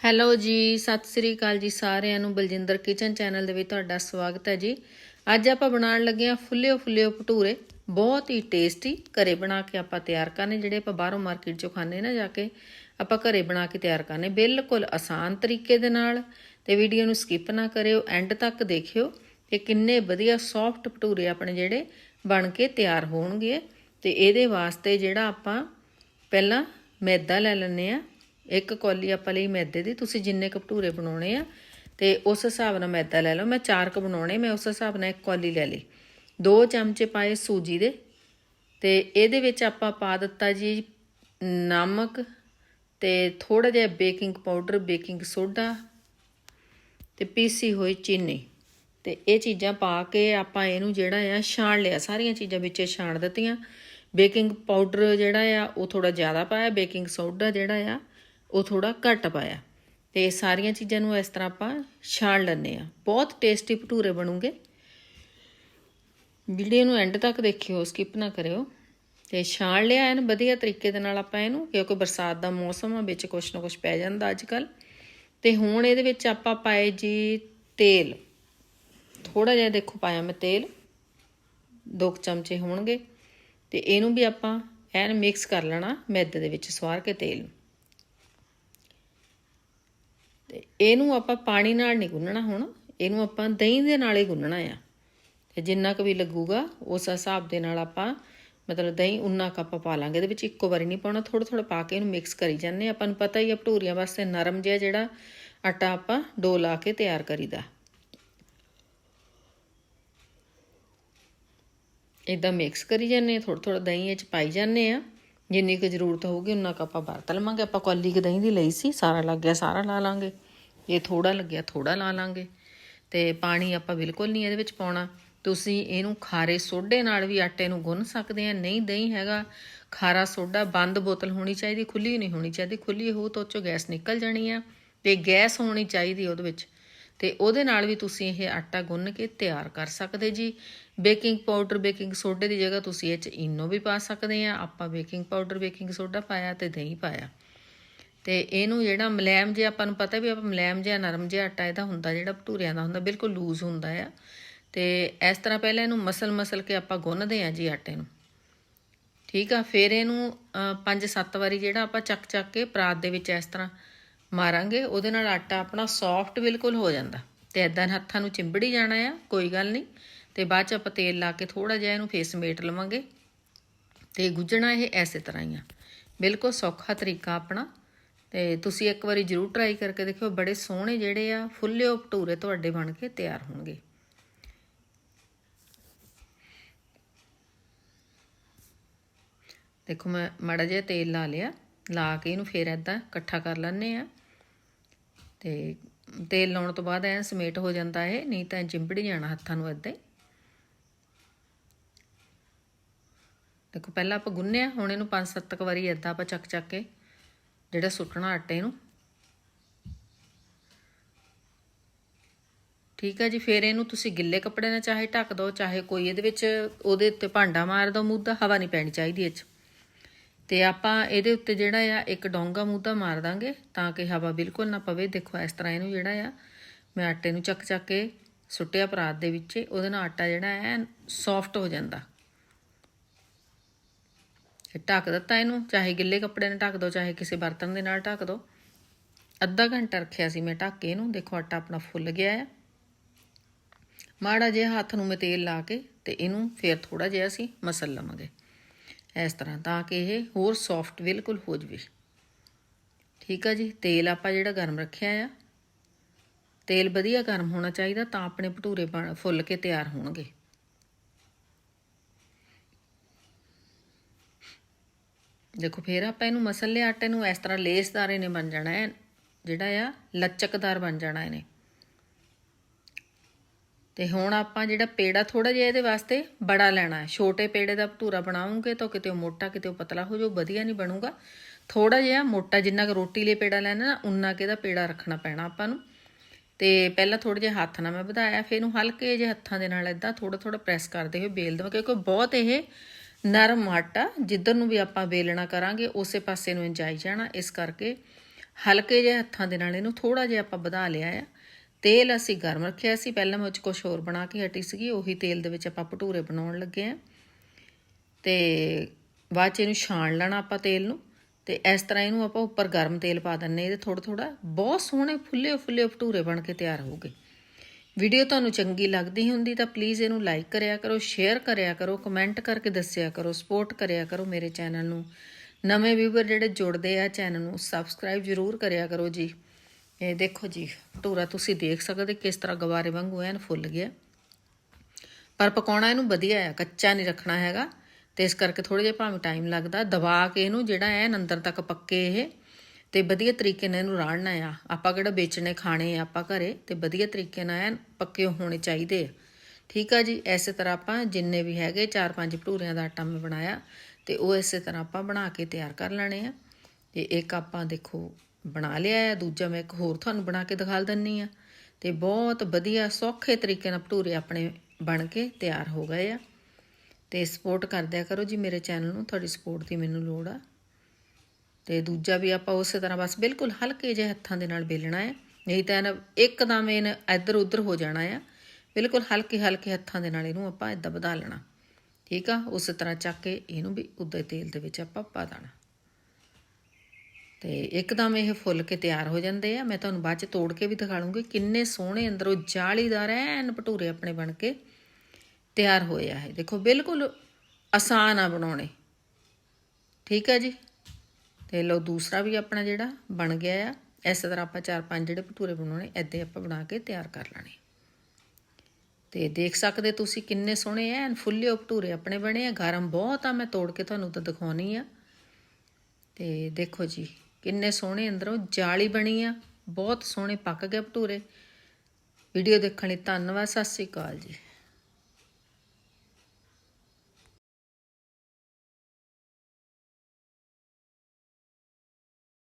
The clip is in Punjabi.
ਹੈਲੋ ਜੀ, ਸਤਿ ਸ੍ਰੀ ਅਕਾਲ ਜੀ ਸਾਰਿਆਂ ਨੂੰ। ਬਲਜਿੰਦਰ ਕਿਚਨ ਚੈਨਲ ਦੇ ਵਿੱਚ ਤੁਹਾਡਾ ਸਵਾਗਤ ਹੈ ਜੀ। ਅੱਜ ਆਪਾਂ ਬਣਾਉਣ ਲੱਗੇ ਆ ਫੁੱਲਿਓ ਫੁੱਲਿਓ ਭਟੂਰੇ। ਬਹੁਤ ਹੀ ਟੇਸਟੀ ਘਰੇ ਬਣਾ ਕੇ ਆਪਾਂ ਤਿਆਰ ਕਰਨੇ। ਜਿਹੜੇ ਆਪਾਂ ਬਾਹਰੋਂ ਮਾਰਕੀਟ ਚੋਂ ਖਾਂਦੇ ਨਾ ਜਾ ਕੇ, ਆਪਾਂ ਘਰੇ ਬਣਾ ਕੇ ਤਿਆਰ ਕਰਨੇ। ਬਿਲਕੁਲ ਆਸਾਨ ਤਰੀਕੇ ਦੇ ਨਾਲ। ਤੇ ਵੀਡੀਓ ਨੂੰ ਸਕਿਪ ਨਾ ਕਰਿਓ। ਐਂਡ ਤੱਕ ਦੇਖਿਓ ਕਿ ਕਿੰਨੇ ਵਧੀਆ ਸੌਫਟ ਭਟੂਰੇ ਆਪਣੇ ਜਿਹੜੇ ਬਣ ਕੇ ਤਿਆਰ ਹੋਣਗੇ। ਤੇ ਇਹਦੇ ਵਾਸਤੇ ਜਿਹੜਾ ਆਪਾਂ ਪਹਿਲਾਂ ਮੈਦਾ ਲੈ ਲੈਣੇ ਆ ਇੱਕ ਕੌਲੀ ਆਪਾਂ ਲਈ ਮੈਦੇ ਦੀ, ਤੁਸੀਂ ਜਿੰਨੇ ਕੁ ਭਟੂਰੇ ਬਣਾਉਣੇ ਆ ਤੇ ਉਸ ਹਿਸਾਬ ਨਾਲ ਮੈਦਾ ਲੈ ਲਓ। ਮੈਂ ਚਾਰ ਕੁ ਬਣਾਉਣੇ, ਮੈਂ ਉਸ ਹਿਸਾਬ ਨਾਲ ਇੱਕ ਕੌਲੀ ਲੈ ਲਈ। ਦੋ ਚਮਚੇ ਪਾਏ ਸੂਜੀ ਦੇ ਤੇ ਇਹਦੇ ਵਿੱਚ ਆਪਾਂ ਪਾ ਦਿੱਤਾ ਜੀ ਨਮਕ ਤੇ ਥੋੜਾ ਜਿਹਾ ਬੇਕਿੰਗ ਪਾਊਡਰ, ਬੇਕਿੰਗ ਸੋਡਾ ਤੇ ਪੀਸੀ ਹੋਈ ਚੀਨੀ। ਤੇ ਇਹ ਚੀਜ਼ਾਂ ਪਾ ਕੇ ਆਪਾਂ ਇਹਨੂੰ ਜਿਹੜਾ ਆ ਛਾਣ ਲਿਆ। ਸਾਰੀਆਂ ਚੀਜ਼ਾਂ ਵਿੱਚੇ ਛਾਣ ਦਿੱਤੀਆਂ। ਬੇਕਿੰਗ ਪਾਊਡਰ ਜਿਹੜਾ ਆ, ਉਹ ਥੋੜਾ ਜ਼ਿਆਦਾ ਪਾਇਆ। ਬੇਕਿੰਗ ਸੋਡਾ ਜਿਹੜਾ ਆ ਉਹ ਥੋੜਾ ਘੱਟ ਪਾਇਆ। ਤੇ ਸਾਰੀਆਂ ਚੀਜ਼ਾਂ ਨੂੰ ਇਸ ਤਰ੍ਹਾਂ ਆਪਾਂ ਛਾਣ ਲੈਣੇ ਆ ਬਹੁਤ ਟੇਸਟੀ ਭਟੂਰੇ ਬਣੂਗੇ। ਵੀਡੀਓ ਨੂੰ ਐਂਡ ਤੱਕ ਦੇਖਿਓ ਸਕਿਪ ਨਾ ਕਰਿਓ। ਤੇ ਛਾਣ ਲਿਆ ਐਨ ਵਧੀਆ ਤਰੀਕੇ ਦੇ ਨਾਲ ਆਪਾਂ ਇਹਨੂੰ, ਕਿਉਂਕਿ ਬਰਸਾਤ ਦਾ ਮੌਸਮ ਆ, ਵਿੱਚ ਕੁਛ ਨਾ ਕੁਛ ਪੈ ਜਾਂਦਾ ਅੱਜ ਕੱਲ ਤੇ ਹੁਣ ਇਹਦੇ ਵਿੱਚ ਆਪਾਂ ਪਾਏ ਜੀ ਤੇਲ। ਥੋੜਾ ਜਿਹਾ ਦੇਖੋ ਪਾਇਆ ਮੈਂ ਤੇਲ। ਦੋ ਕੁ ਚਮਚੇ ਹੋਣਗੇ। ਤੇ ਇਹਨੂੰ ਵੀ ਆਪਾਂ ਐਨ ਮਿਕਸ ਕਰ ਲੈਣਾ ਮੈਦੇ ਦੇ ਵਿੱਚ ਸਵਾਰ ਕੇ ਤੇਲ ਨੂੰ। ਤੇ ਇਹਨੂੰ ਆਪਾਂ ਪਾਣੀ ਨਾਲ ਨਹੀਂ ਗੁੰਨਣਾ ਹੁਣ, ਇਹਨੂੰ ਆਪਾਂ ਦਹੀਂ ਦੇ ਨਾਲ ਹੀ ਗੁੰਨਣਾ ਆ। ਤੇ ਜਿੰਨਾ ਕੁ ਵੀ ਲੱਗੂਗਾ, ਉਸ ਹਿਸਾਬ ਦੇ ਨਾਲ ਆਪਾਂ ਮਤਲਬ ਦਹੀਂ ਉਨਾ ਕੁ ਆਪਾਂ ਪਾ ਲਾਂਗੇ। ਇਹਦੇ ਵਿੱਚ ਇੱਕੋ ਵਾਰੀ ਨਹੀਂ ਪਾਉਣਾ ਥੋੜਾ ਥੋੜਾ ਪਾ ਕੇ ਇਹਨੂੰ ਮਿਕਸ ਕਰੀ ਜਾਂਦੇ ਆਪਾਂ ਨੂੰ ਪਤਾ ਹੀ ਆ, ਭਟੂਰੀਆਂ ਵਾਸਤੇ ਨਰਮ ਜਿਹਾ ਜਿਹੜਾ ਆਟਾ ਆਪਾਂ ਡੋ ਲਾ ਕੇ ਤਿਆਰ ਕਰੀਦਾ। ਇਦਾਂ ਮਿਕਸ ਕਰੀ ਜਾਂਦੇ ਆ ਥੋੜਾ ਥੋੜਾ ਦਹੀਂ ਇਹ ਚ ਪਾਈ ਜਾਂਦੇ ਆ ਜਿੰਨੀ ਕੁ ਜ਼ਰੂਰਤ ਹੋਊਗੀ, ਉਨਾ ਕੁ ਆਪਾਂ ਵਰਤ ਲਵਾਂਗੇ। ਆਪਾਂ ਕੌਲੀ ਕੁ ਦਹੀਂ ਦੀ ਲਈ ਸੀ, ਸਾਰਾ ਲੱਗ ਗਿਆ, ਸਾਰਾ ਲਾ ਲਾਂਗੇ। ਇਹ ਥੋੜਾ ਲੱਗਿਆ ਥੋੜਾ ਲਾ ਲਾਂਗੇ। ਤੇ ਪਾਣੀ ਆਪਾਂ ਬਿਲਕੁਲ ਨਹੀਂ ਇਹਦੇ ਵਿੱਚ ਪਾਉਣਾ। ਤੁਸੀਂ ਇਹਨੂੰ ਖਾਰੇ ਸੋਡੇ ਨਾਲ ਵੀ ਆਟੇ ਨੂੰ ਗੁੰਨ ਸਕਦੇ ਆ। ਨਹੀਂ, ਦਹੀਂ ਹੈਗਾ, ਖਾਰਾ ਸੋਡਾ ਬੰਦ ਬੋਤਲ ਹੋਣੀ ਚਾਹੀਦੀ, ਖੁੱਲੀ ਨਹੀਂ ਹੋਣੀ ਚਾਹੀਦੀ। ਖੁੱਲੀ ਹੋ ਤਾਂ ਉਹ ਚੋਂ ਗੈਸ ਨਿਕਲ ਜਾਣੀ ਆ। ਤੇ ਗੈਸ ਹੋਣੀ ਚਾਹੀਦੀ ਉਹਦੇ ਵਿੱਚ ਤੇ ਉਹਦੇ ਨਾਲ ਵੀ ਤੁਸੀਂ ਇਹ ਆਟਾ ਗੁੰਨ ਕੇ ਤਿਆਰ ਕਰ ਸਕਦੇ ਜੀ। ਬੇਕਿੰਗ ਪਾਊਡਰ, ਬੇਕਿੰਗ ਸੋਡੇ ਦੀ ਜਗ੍ਹਾ ਤੁਸੀਂ ਇਹ ਚ ਇਨੋ ਵੀ ਪਾ ਸਕਦੇ ਆ। ਆਪਾਂ ਬੇਕਿੰਗ ਪਾਊਡਰ, ਬੇਕਿੰਗ ਸੋਡਾ ਪਾਇਆ ਤੇ ਦਹੀਂ ਪਾਇਆ। ਤੇ ਇਹਨੂੰ ਜਿਹੜਾ ਮਲੈਮ ਜਿਹਾ ਆਪਾਂ ਨੂੰ ਪਤਾ ਵੀ ਆਪਾਂ ਮਲੈਮ ਜਿਹਾ, ਨਰਮ ਜਿਹਾ ਆਟਾ ਇਹਦਾ ਹੁੰਦਾ, ਜਿਹੜਾ ਭਟੂਰਿਆਂ ਦਾ ਹੁੰਦਾ, ਬਿਲਕੁਲ ਲੂਜ਼ ਹੁੰਦਾ ਆ। ਤੇ ਇਸ ਤਰ੍ਹਾਂ ਪਹਿਲਾਂ ਇਹਨੂੰ ਮਸਲ ਮਸਲ ਕੇ ਆਪਾਂ ਗੁੰਨਦੇ ਆ ਜੀ ਆਟੇ ਨੂੰ। ਠੀਕ ਆ? ਫਿਰ ਇਹਨੂੰ 5-7 ਵਾਰੀ ਜਿਹੜਾ ਆਪਾਂ ਚੱਕ ਚੱਕ ਕੇ ਪਰਾਤ ਦੇ ਵਿੱਚ ਇਸ ਤਰ੍ਹਾਂ ਮਾਰਾਂਗੇ, ਉਹਦੇ ਨਾਲ ਆਟਾ ਆਪਣਾ ਸੌਫਟ ਬਿਲਕੁਲ ਹੋ ਜਾਂਦਾ। ਤੇ ਐਦਾਂ ਹੱਥਾਂ ਨੂੰ ਚਿੰਬੜੀ ਜਾਣਾ ਆ, ਕੋਈ ਗੱਲ ਨਹੀਂ। ਤੇ ਬਾਅਦ ਚ ਆਪਾਂ ਤੇਲ ਲਾ ਕੇ ਥੋੜਾ ਜਿਹਾ ਇਹਨੂੰ ਫੇਸ ਮੇਟ ਲਵਾਂਗੇ। ਤੇ ਗੁੱਜਣਾ ਇਹ ਐਸੇ ਤਰ੍ਹਾਂ ਹੀ ਆ। ਬਿਲਕੁਲ ਸੌਖਾ ਤਰੀਕਾ ਆਪਣਾ। ਤੇ ਤੁਸੀਂ ਇੱਕ ਵਾਰੀ ਜ਼ਰੂਰ ਟਰਾਈ ਕਰਕੇ ਦੇਖਿਓ, ਬੜੇ ਸੋਹਣੇ ਜਿਹੜੇ ਆ ਫੁੱਲਿਓ ਭਟੂਰੇ ਤੁਹਾਡੇ ਬਣ ਕੇ ਤਿਆਰ ਹੋਣਗੇ। ਦੇਖੋ ਮੈਂ ਮੜਾ ਜਿਹਾ ਤੇਲ ਲਾ ਲਿਆ। ਲਾ ਕੇ ਇਹਨੂੰ ਫੇਰ ਐਦਾਂ ਇਕੱਠਾ ਕਰ ਲੈਣੇ ਆ ਤੇ ਤੇਲ ਲਾਉਣ ਤੋਂ ਬਾਅਦ ਐ ਸਮੇਟ ਹੋ ਜਾਂਦਾ ਇਹ, ਨਹੀਂ ਤਾਂ ਚਿੰਬੜੀ ਜਾਣਾ ਹੱਥਾਂ ਨੂੰ ਐਦਾਂ ਦੇਖੋ, ਪਹਿਲਾਂ ਆਪਾਂ ਗੁੰਨਿਆ, ਹੁਣ ਇਹਨੂੰ 5-7 ਕ ਵਾਰੀ ਐਦਾਂ ਆਪਾਂ ਚੱਕ ਚੱਕ ਕੇ ਜਿਹੜਾ ਸੁੱਟਣਾ ਆਟੇ ਨੂੰ। ਠੀਕ ਹੈ ਜੀ, ਫਿਰ ਇਹਨੂੰ ਤੁਸੀਂ ਗਿੱਲੇ ਕੱਪੜੇ ਨਾਲ ਚਾਹੇ ਢੱਕ ਦਿਓ ਚਾਹੇ ਕੋਈ ਇਹਦੇ ਵਿੱਚ ਉਹਦੇ ਉੱਤੇ ਭਾਂਡਾ ਮਾਰ ਦਿਓ ਮੁੱਦਾ ਹਵਾ ਨਹੀਂ ਪੈਣੀ ਚਾਹੀਦੀ ਇਹ 'ਚ। ਤੇ ਆਪਾਂ ਇਹਦੇ ਉੱਤੇ ਜਿਹੜਾ ਆ, ਇੱਕ ਡੋਂਗਾ ਮੂਧਾ ਮਾਰ ਦਾਂਗੇ, ਤਾਂ ਕਿ ਹਵਾ ਬਿਲਕੁਲ ਨਾ ਪਵੇ। ਦੇਖੋ, ਇਸ ਤਰ੍ਹਾਂ ਇਹਨੂੰ ਜਿਹੜਾ ਆ, ਮੈਂ ਆਟੇ ਨੂੰ ਚੱਕ ਚੱਕ ਕੇ ਸੁੱਟਿਆ ਪਰਾਤ ਦੇ ਵਿੱਚ, ਉਹਦੇ ਨਾਲ ਆਟਾ ਜਿਹੜਾ ਹੈ ਸੌਫਟ ਹੋ ਜਾਂਦਾ। ਢੱਕ ਦਿੱਤਾ ਇਹਨੂੰ, ਚਾਹੇ ਗਿੱਲੇ ਕੱਪੜੇ ਨਾਲ ਢੱਕ ਦਿਓ ਚਾਹੇ ਕਿਸੇ ਬਰਤਨ ਦੇ ਨਾਲ ਢੱਕ ਦਿਓ ਅੱਧਾ ਘੰਟਾ ਰੱਖਿਆ ਸੀ ਮੈਂ ਢੱਕ ਕੇ ਇਹਨੂੰ, ਦੇਖੋ ਆਟਾ ਆਪਣਾ ਫੁੱਲ ਗਿਆ ਹੈ ਮਾੜਾ ਜਿਹਾ ਹੱਥ ਨੂੰ ਮੈਂ ਤੇਲ ਲਾ ਕੇ ਤੇ ਇਹਨੂੰ ਫੇਰ ਥੋੜਾ ਜਿਹਾ ਅਸੀਂ ਮਸਲ ਲਵਾਂਗੇ। ਇਸ ਤਰ੍ਹਾਂ, ਤਾਂ ਕਿ ਇਹ ਹੋਰ ਸੌਫਟ ਬਿਲਕੁਲ ਹੋ ਜਵੇ। ਠੀਕ ਆ ਜੀ? ਤੇਲ ਆਪਾਂ ਜਿਹੜਾ ਗਰਮ ਰੱਖਿਆ ਆ, ਤੇਲ ਵਧੀਆ ਗਰਮ ਹੋਣਾ ਚਾਹੀਦਾ ਤਾਂ ਆਪਣੇ ਭਟੂਰੇ ਫੁੱਲ ਕੇ ਤਿਆਰ ਹੋਣਗੇ। ਦੇਖੋ, ਫੇਰ ਆਪਾਂ ਇਹਨੂੰ ਮਸਲ ਆਟੇ ਨੂੰ ਇਸ ਤਰ੍ਹਾਂ ਲੇਸਦਾਰ ਇਹਨੇ ਬਣ ਜਾਣਾ ਹੈ, ਜਿਹੜਾ ਆ ਲਚਕਦਾਰ ਬਣ ਜਾਣਾ ਇਹਨੇ। ਤੇ ਹੁਣ ਆਪਾਂ ਜਿਹੜਾ ਪੇੜਾ ਥੋੜਾ ਜਿਹਾ ਇਹਦੇ ਵਾਸਤੇ ਬੜਾ ਲੈਣਾ ਹੈ। ਛੋਟੇ ਪੇੜੇ ਦਾ ਭਟੂਰਾ ਬਣਾਉਂਗੇ ਤਾਂ ਕਿਤੇ ਉਹ ਮੋਟਾ, ਕਿਤੇ ਉਹ ਪਤਲਾ ਹੋ ਜਾਊ, ਵਧੀਆ ਨਹੀਂ ਬਣੂਗਾ। ਥੋੜਾ ਜਿਹਾ ਮੋਟਾ, ਜਿੰਨਾ ਕਿ ਰੋਟੀ ਲਈ ਪੇੜਾ ਲੈਣਾ ਨਾ, ਉਨਾ ਕਿ ਇਹਦਾ ਪੇੜਾ ਰੱਖਣਾ ਪੈਣਾ ਆਪਾਂ ਨੂੰ। ਤੇ ਪਹਿਲਾਂ ਥੋੜਾ ਜਿਹਾ ਹੱਥ ਨਾਲ ਮੈਂ ਵਧਾਇਆ, ਫਿਰ ਇਹਨੂੰ ਹਲਕੇ ਜਿਹੇ ਹੱਥਾਂ ਦੇ ਨਾਲ ਇਦਾਂ ਥੋੜਾ ਥੋੜਾ ਪ੍ਰੈਸ ਕਰਦੇ ਹੋਏ ਬੇਲ ਦਵਾ, ਕਿਉਂਕਿ ਬਹੁਤ ਇਹ ਨਰਮ ਆਟਾ, ਜਿੱਧਰ ਨੂੰ ਵੀ ਆਪਾਂ ਵੇਲਣਾ ਕਰਾਂਗੇ, ਉਸੇ ਪਾਸੇ ਨੂੰ ਇੰਜਾਈ ਜਾਣਾ। ਇਸ ਕਰਕੇ ਹਲਕੇ ਜਿਹੇ ਹੱਥਾਂ ਦੇ ਨਾਲ ਇਹਨੂੰ ਥੋੜਾ ਜਿਹਾ ਆਪਾਂ ਵਧਾ ਲਿਆ ਆ। ਤੇਲ ਅਸੀਂ ਗਰਮ ਰੱਖਿਆ ਸੀ, ਪਹਿਲਾਂ ਮੈਂ ਉਹ 'ਚ ਕੁਝ ਹੋਰ ਬਣਾ ਕੇ ਹਟੀ ਸੀਗੀ, ਉਹੀ ਤੇਲ ਦੇ ਵਿੱਚ ਆਪਾਂ ਭਟੂਰੇ ਬਣਾਉਣ ਲੱਗੇ ਆ ਤੇ ਬਾਅਦ ਚ ਇਹਨੂੰ ਛਾਣ ਲੈਣਾ ਆਪਾਂ ਤੇਲ ਨੂੰ, ਤੇ ਇਸ ਤਰ੍ਹਾਂ ਇਹਨੂੰ ਆਪਾਂ ਉੱਪਰ ਗਰਮ ਤੇਲ ਪਾ ਦਿੰਨੇ ਇਹਦੇ ਥੋੜਾ ਥੋੜਾ ਬਹੁਤ ਸੋਹਣੇ ਫੁੱਲੇ ਫੁੱਲੇ ਭਟੂਰੇ ਬਣ ਕੇ ਤਿਆਰ ਹੋਊਗੇ। ਵੀਡੀਓ ਤੁਹਾਨੂੰ ਚੰਗੀ ਲੱਗਦੀ ਹੁੰਦੀ ਤਾਂ ਪਲੀਜ਼ ਇਹਨੂੰ ਲਾਈਕ ਕਰਿਆ ਕਰੋ ਸ਼ੇਅਰ ਕਰਿਆ ਕਰੋ ਕਮੈਂਟ ਕਰਕੇ ਦੱਸਿਆ ਕਰੋ ਸਪੋਰਟ ਕਰਿਆ ਕਰੋ ਮੇਰੇ ਚੈਨਲ ਨੂੰ। ਨਵੇਂ ਵੀਵਰ ਜਿਹੜੇ ਜੁੜਦੇ ਆ ਚੈਨਲ ਨੂੰ ਸਬਸਕ੍ਰਾਈਬ ਜ਼ਰੂਰ ਕਰਿਆ ਕਰੋ ਜੀ। ਇਹ ਦੇਖੋ ਜੀ ਭਟੂਰਾ ਤੁਸੀਂ ਦੇਖ ਸਕਦੇ ਕਿਸ ਤਰ੍ਹਾਂ ਗਵਾਰੇ ਵਾਂਗੂ ਐਨ ਫੁੱਲ ਗਿਆ। ਪਰ ਪਕਾਉਣਾ ਇਹਨੂੰ ਵਧੀਆ ਆ, ਕੱਚਾ ਨਹੀਂ ਰੱਖਣਾ ਹੈਗਾ। ਤੇ ਇਸ ਕਰਕੇ ਥੋੜੇ ਜਿਹਾ ਭਾਵੇਂ ਟਾਈਮ ਲੱਗਦਾ, ਦਬਾ ਕੇ ਇਹਨੂੰ ਜਿਹੜਾ ਐਨ ਅੰਦਰ ਤੱਕ ਪੱਕੇ ਇਹ, ਤੇ ਵਧੀਆ ਤਰੀਕੇ ਨਾਲ ਇਹਨੂੰ ਰਾੜਨਾ ਆ। ਆਪਾਂ ਕਿਹੜਾ ਵੇਚਣੇ, ਖਾਣੇ ਆ ਆਪਾਂ ਘਰੇ, ਤੇ ਵਧੀਆ ਤਰੀਕੇ ਨਾਲ ਐਨ ਪੱਕੇ ਹੋਣੇ ਚਾਹੀਦੇ ਆ। ਠੀਕ ਆ ਜੀ, ਐਸੇ ਤਰ੍ਹਾਂ ਆਪਾਂ ਜਿੰਨੇ ਵੀ ਹੈਗੇ ਚਾਰ ਪੰਜ ਭਟੂਰਿਆਂ ਦਾ ਆਟਾ ਮੈਂ ਬਣਾਇਆ, ਤੇ ਉਹ ਇਸੇ ਤਰ੍ਹਾਂ ਆਪਾਂ ਬਣਾ ਕੇ ਤਿਆਰ ਕਰ ਲੈਣੇ ਆ। ਤੇ ਇੱਕ ਆਪਾਂ ਦੇਖੋ ਬਣਾ ਲਿਆ ਆ ਦੂਜਾ ਮੈਂ ਇੱਕ ਹੋਰ ਤੁਹਾਨੂੰ ਬਣਾ ਕੇ ਦਿਖਾ ਦਿੰਨੀ ਆ ਤੇ ਬਹੁਤ ਵਧੀਆ, ਸੌਖੇ ਤਰੀਕੇ ਨਾਲ ਭਟੂਰੇ ਆਪਣੇ ਬਣ ਕੇ ਤਿਆਰ ਹੋ ਗਏ ਆ। ਤੇ ਸਪੋਰਟ ਕਰਦਿਆ ਕਰੋ ਜੀ ਮੇਰੇ ਚੈਨਲ ਨੂੰ, ਤੁਹਾਡੀ ਸਪੋਰਟ ਦੀ ਮੈਨੂੰ ਲੋੜ ਆ। ਤੇ ਦੂਜਾ ਵੀ ਆਪਾਂ ਉਸੇ ਤਰ੍ਹਾਂ ਬਸ ਬਿਲਕੁਲ ਹਲਕੇ ਜਿਹੇ ਹੱਥਾਂ ਦੇ ਨਾਲ ਬੇਲਣਾ ਹੈ। ਨਹੀਂ ਤਾਂ ਇਹਨ ਇੱਕਦਮ ਇਹਨ ਇੱਧਰ ਉੱਧਰ ਹੋ ਜਾਣਾ ਆ। ਬਿਲਕੁਲ ਹਲਕੇ ਹਲਕੇ ਹੱਥਾਂ ਦੇ ਨਾਲ ਇਹਨੂੰ ਆਪਾਂ ਇਦਾਂ ਵਧਾ ਲੈਣਾ। ਠੀਕ ਆ? ਉਸੇ ਤਰ੍ਹਾਂ ਚੱਕ ਕੇ ਇਹਨੂੰ ਵੀ ਉਦਾਂ ਤੇਲ ਦੇ ਵਿੱਚ ਆਪਾਂ ਪਾ ਦੇਣਾ। ਤੇ ਇੱਕਦਮ ਇਹ ਫੁੱਲ ਕੇ ਤਿਆਰ ਹੋ ਜਾਂਦੇ ਆ। ਮੈਂ ਤੁਹਾਨੂੰ ਬਾਅਦ ਚ ਤੋੜ ਕੇ ਵੀ ਦਿਖਾ ਲੂੰਗੀ ਕਿੰਨੇ ਸੋਹਣੇ ਅੰਦਰੋਂ ਜਾਲੀਦਾਰ ਐਨ ਭਟੂਰੇ ਆਪਣੇ ਬਣ ਕੇ ਤਿਆਰ ਹੋਏ ਆ ਇਹ। ਦੇਖੋ, ਬਿਲਕੁਲ ਆਸਾਨ ਆ ਬਣਾਉਣੇ। ਠੀਕ ਹੈ ਜੀ? ਤੇ ਲਓ, ਦੂਸਰਾ ਵੀ ਆਪਣਾ ਜਿਹੜਾ ਬਣ ਗਿਆ ਆ। ਇਸੇ ਤਰ੍ਹਾਂ ਆਪਾਂ ਚਾਰ ਪੰਜ ਜਿਹੜੇ ਭਟੂਰੇ ਬਣਾਉਣੇ ਐਦਾਂ ਆਪਾਂ ਬਣਾ ਕੇ ਤਿਆਰ ਕਰ ਲੈਣੇ। ਤੇ ਦੇਖ ਸਕਦੇ ਤੁਸੀਂ ਕਿੰਨੇ ਸੋਹਣੇ ਐਨ ਫੁੱਲੇ ਭਟੂਰੇ ਆਪਣੇ ਬਣੇ ਆ। ਗਰਮ ਬਹੁਤ ਆ, ਮੈਂ ਤੋੜ ਕੇ ਤੁਹਾਨੂੰ ਤਾਂ ਦਿਖਾਉਣੀ ਆ। ਤੇ ਦੇਖੋ ਜੀ ਕਿੰਨੇ ਸੋਹਣੇ ਅੰਦਰੋਂ ਜਾਲੀ ਬਣੀ ਆ, ਬਹੁਤ ਸੋਹਣੇ ਪੱਕ ਗਏ ਭਟੂਰੇ। ਵੀਡੀਓ ਦੇਖਣ ਲਈ ਧੰਨਵਾਦ, ਸਤਿ ਸ੍ਰੀ ਅਕਾਲ ਜੀ।